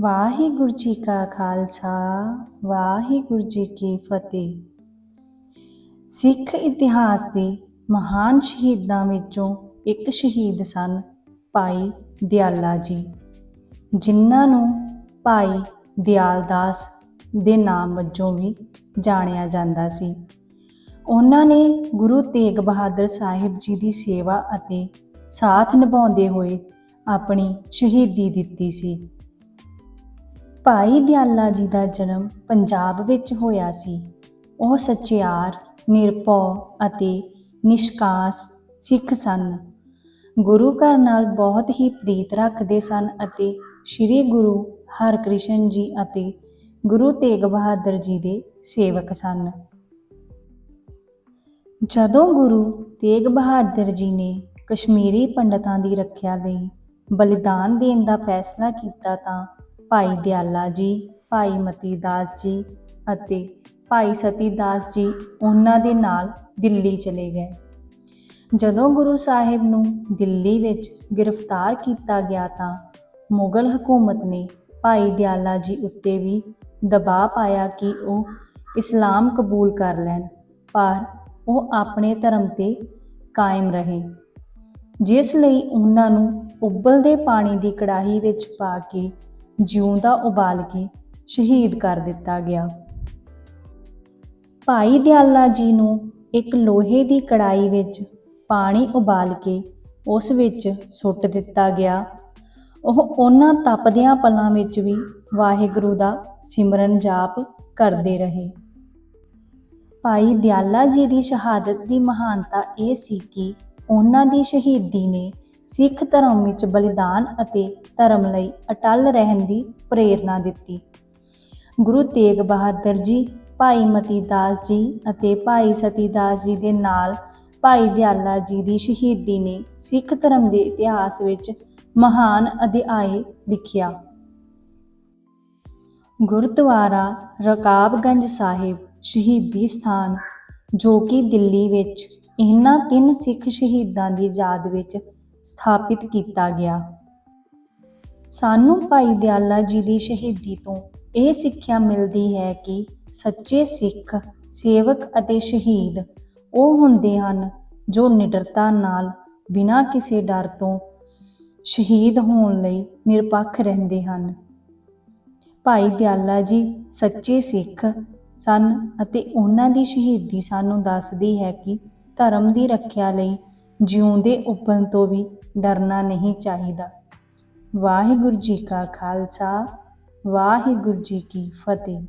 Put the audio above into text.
ਵਾਹਿਗੁਰੂ ਜੀ ਕਾ ਖਾਲਸਾ, ਵਾਹਿਗੁਰੂ ਜੀ ਕੀ ਫਤਿਹ। ਸਿੱਖ ਇਤਿਹਾਸ ਦੇ ਮਹਾਨ ਸ਼ਹੀਦਾਂ ਵਿੱਚੋਂ ਇੱਕ ਸ਼ਹੀਦ ਸਨ ਭਾਈ ਦਿਆਲਾ ਜੀ, ਜਿਨ੍ਹਾਂ ਨੂੰ ਭਾਈ ਦਿਆਲਦਾਸ ਦੇ ਨਾਮ ਵਜੋਂ ਵੀ ਜਾਣਿਆ ਜਾਂਦਾ ਸੀ। ਉਹਨਾਂ ਨੇ ਗੁਰੂ ਤੇਗ ਬਹਾਦਰ ਸਾਹਿਬ ਜੀ ਦੀ ਸੇਵਾ ਅਤੇ ਸਾਥ ਨਿਭਾਉਂਦੇ ਹੋਏ ਆਪਣੀ ਸ਼ਹੀਦੀ ਦਿੱਤੀ ਸੀ। ਭਾਈ ਦਿਆਲਾ ਜੀ ਦਾ ਜਨਮ ਪੰਜਾਬ ਵਿੱਚ ਹੋਇਆ ਸੀ। ਉਹ ਸਚਿਆਰ, ਨਿਰਭਉ ਅਤੇ ਨਿਸ਼ਕਾਸ ਸਿੱਖ ਸਨ। ਗੁਰੂ ਘਰ ਨਾਲ ਬਹੁਤ ਹੀ ਪ੍ਰੀਤ ਰੱਖਦੇ ਸਨ ਅਤੇ ਸ੍ਰੀ ਗੁਰੂ ਹਰਕ੍ਰਿਸ਼ਨ ਜੀ ਅਤੇ ਗੁਰੂ ਤੇਗ ਬਹਾਦਰ ਜੀ ਦੇ ਸੇਵਕ ਸਨ। ਜਦੋਂ ਗੁਰੂ ਤੇਗ ਬਹਾਦਰ ਜੀ ਨੇ ਕਸ਼ਮੀਰੀ ਪੰਡਤਾਂ ਦੀ ਰੱਖਿਆ ਲਈ ਬਲੀਦਾਨ ਦੇਣ ਦਾ ਫੈਸਲਾ ਕੀਤਾ ਤਾਂ ਭਾਈ ਦਿਆਲਾ ਜੀ, ਭਾਈ ਮਤੀ ਦਾਸ ਜੀ ਅਤੇ ਭਾਈ ਸਤੀ ਦਾਸ ਜੀ ਉਹਨਾਂ ਦੇ ਨਾਲ ਦਿੱਲੀ ਚਲੇ ਗਏ। ਜਦੋਂ ਗੁਰੂ ਸਾਹਿਬ ਨੂੰ ਦਿੱਲੀ ਵਿੱਚ ਗ੍ਰਿਫਤਾਰ ਕੀਤਾ ਗਿਆ ਤਾਂ ਮੁਗਲ ਹਕੂਮਤ ਨੇ ਭਾਈ ਦਿਆਲਾ ਜੀ ਉੱਤੇ ਵੀ ਦਬਾਅ ਪਾਇਆ ਕਿ ਉਹ ਇਸਲਾਮ ਕਬੂਲ ਕਰ ਲੈਣ, ਪਰ ਉਹ ਆਪਣੇ ਧਰਮ ਤੇ ਕਾਇਮ ਰਹੇ। ਜਿਸ ਲਈ ਉਹਨਾਂ ਨੂੰ ਉਬਲਦੇ ਪਾਣੀ ਦੀ ਕੜਾਹੀ ਵਿੱਚ ਪਾ ਕੇ ਜਿਉਂਦਾ ਉਬਾਲ ਕੇ ਸ਼ਹੀਦ ਕਰ ਦਿੱਤਾ ਗਿਆ। ਭਾਈ ਦਿਆਲਾ ਜੀ ਨੂੰ ਇੱਕ ਲੋਹੇ ਦੀ ਕੜਾਈ ਵਿੱਚ ਪਾਣੀ ਉਬਾਲ ਕੇ ਉਸ ਵਿੱਚ ਸੁੱਟ ਦਿੱਤਾ ਗਿਆ। ਉਹ ਉਹਨਾਂ ਤਪਦਿਆਂ ਪਲਾਂ ਵਿੱਚ ਵੀ ਵਾਹਿਗੁਰੂ ਦਾ ਸਿਮਰਨ ਜਾਪ ਕਰਦੇ ਰਹੇ। ਭਾਈ ਦਿਆਲਾ ਜੀ ਦੀ ਸ਼ਹਾਦਤ ਦੀ ਮਹਾਨਤਾ ਇਹ ਸੀ ਕਿ ਉਹਨਾਂ ਦੀ ਸ਼ਹੀਦੀ ਨੇ ਸਿੱਖ ਧਰਮ ਵਿੱਚ ਬਲੀਦਾਨ ਅਤੇ ਧਰਮ ਲਈ ਅਟਲ ਰਹਿਣ ਦੀ ਪ੍ਰੇਰਣਾ ਦਿੱਤੀ। ਗੁਰੂ ਤੇਗ ਬਹਾਦਰ ਜੀ, ਭਾਈ ਮਤੀ ਦਾਸ ਜੀ ਅਤੇ ਭਾਈ ਸਤੀ ਦਾਸ ਜੀ ਦੇ ਨਾਲ ਭਾਈ ਦਿਆਲਾ ਜੀ ਦੀ ਸ਼ਹੀਦੀ ਨੇ ਸਿੱਖ ਧਰਮ ਦੇ ਇਤਿਹਾਸ ਵਿੱਚ ਮਹਾਨ ਅਧਿਆਏ ਲਿਖਿਆ। ਗੁਰਦੁਆਰਾ ਰਕਾਬਗੰਜ ਸਾਹਿਬ ਸ਼ਹੀਦੀ ਸਥਾਨ, ਜੋ ਕਿ ਦਿੱਲੀ ਵਿੱਚ ਇਹਨਾਂ ਤਿੰਨ ਸਿੱਖ ਸ਼ਹੀਦਾਂ ਦੀ ਯਾਦ ਵਿੱਚ ਸਥਾਪਿਤ ਕੀਤਾ ਗਿਆ। ਸਾਨੂੰ ਭਾਈ ਦਿਆਲਾ ਜੀ ਦੀ ਸ਼ਹੀਦੀ ਤੋਂ ਇਹ ਸਿੱਖਿਆ ਮਿਲਦੀ ਹੈ ਕਿ ਸੱਚੇ ਸਿੱਖ, ਸੇਵਕ ਅਤੇ ਸ਼ਹੀਦ ਉਹ ਹੁੰਦੇ ਹਨ ਜੋ ਨਿਡਰਤਾ ਨਾਲ ਬਿਨਾਂ ਕਿਸੇ ਡਰ ਤੋਂ ਸ਼ਹੀਦ ਹੋਣ ਲਈ ਨਿਰਪੱਖ ਰਹਿੰਦੇ ਹਨ। ਭਾਈ ਦਿਆਲਾ ਜੀ ਸੱਚੇ ਸਿੱਖ ਸਨ ਅਤੇ ਉਹਨਾਂ ਦੀ ਸ਼ਹੀਦੀ ਸਾਨੂੰ ਦੱਸਦੀ ਹੈ ਕਿ ਧਰਮ ਦੀ ਰੱਖਿਆ ਲਈ ਜਿਉਂਦੇ ਉੱਪਰ ਤੋਂ ਵੀ ਡਰਨਾ ਨਹੀਂ ਚਾਹੀਦਾ। ਵਾਹਿਗੁਰੂ ਜੀ ਕਾ ਖਾਲਸਾ, ਵਾਹਿਗੁਰੂ ਜੀ ਕੀ ਫਤਿਹ।